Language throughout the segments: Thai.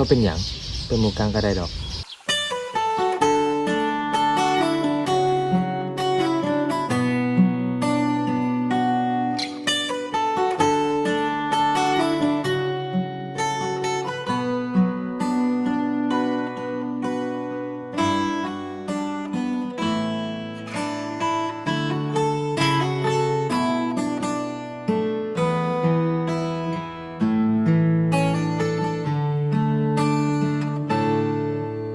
ว่าเป็นอย่างเป็นหมู่กลางก็ได้ดอก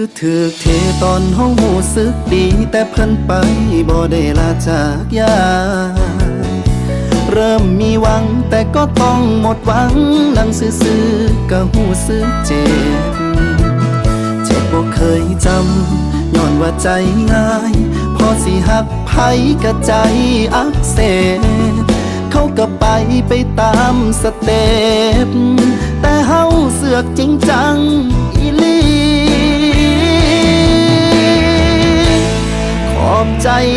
คือถือเทตอนห้องหูสึกดี แต่เพิ่นไปบ่ได้ลาจากยา เริ่มมีหวังแต่ก็ต้องหมดหวังนั่งซื่อๆก็หูสึกเจ็บ เจ็บบ่เคยจำย้อนว่าใจง่าย พอสิหักไผกะใจอักเสบเขาก็ไปไปตามสเต็ปแต่เฮาเสือกจริงจังอีลี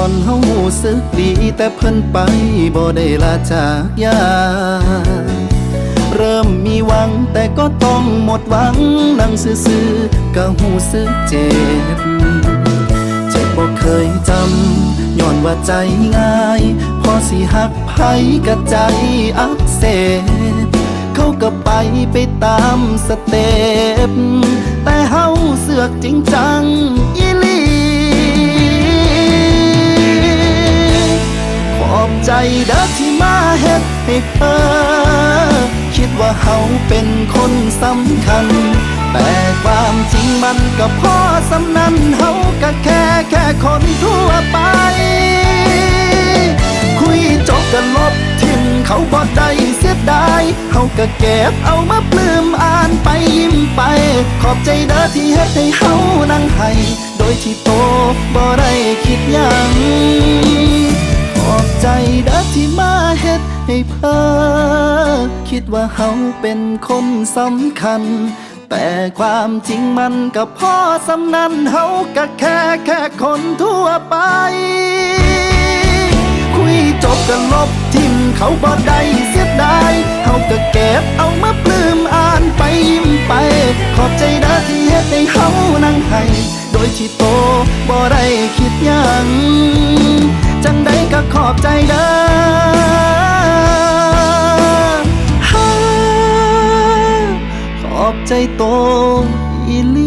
อเทตอนเฮาหูสึกดีแต่เพิ่นไปบ่ได้ลาจากยา เริ่มมีหวังแต่ก็ต้องหมดหวังนั่งซื่อๆก็หูสึกเจ็บ เจ็บบ่เคยจำย้อนว่าใจง่าย พอสิหักไผกะใจอักเสบเขาก็ไปไปตามสเต็ปแต่เฮาเสือกจริงจังอี ใจเด้อที่มาเฮ็ดให้เธอ คิดว่าเฮาเป็นคนสำคัญ แต่ความจริงมันก็พอสำนันเฮาก็แค่แค่คนทั่วไป คุยจบกันลบทิมเขาบ่ได้เสียดายเฮาก็เก็บเอามาปลื้มอ่านไปยิ้มไป ขอบใจเด้อที่เฮ็ดให้เฮานั่งให้โดยที่โตบ่ได้คิดยัง ให้เพ้อคิดว่าเฮาเป็นคนสำคัญ แต่ความจริงมันก็พ่อสำนันเฮาก็แค่แค่คนทั่วไป คุยจบกันลบทิมเขาบ่ได้เสียดายเฮาก็เก็บเอามาปลื้มอ่านไปยิ้มไป ขอบใจเด้อที่เฮ็ดให้เฮานั่งให้ 再多一粒。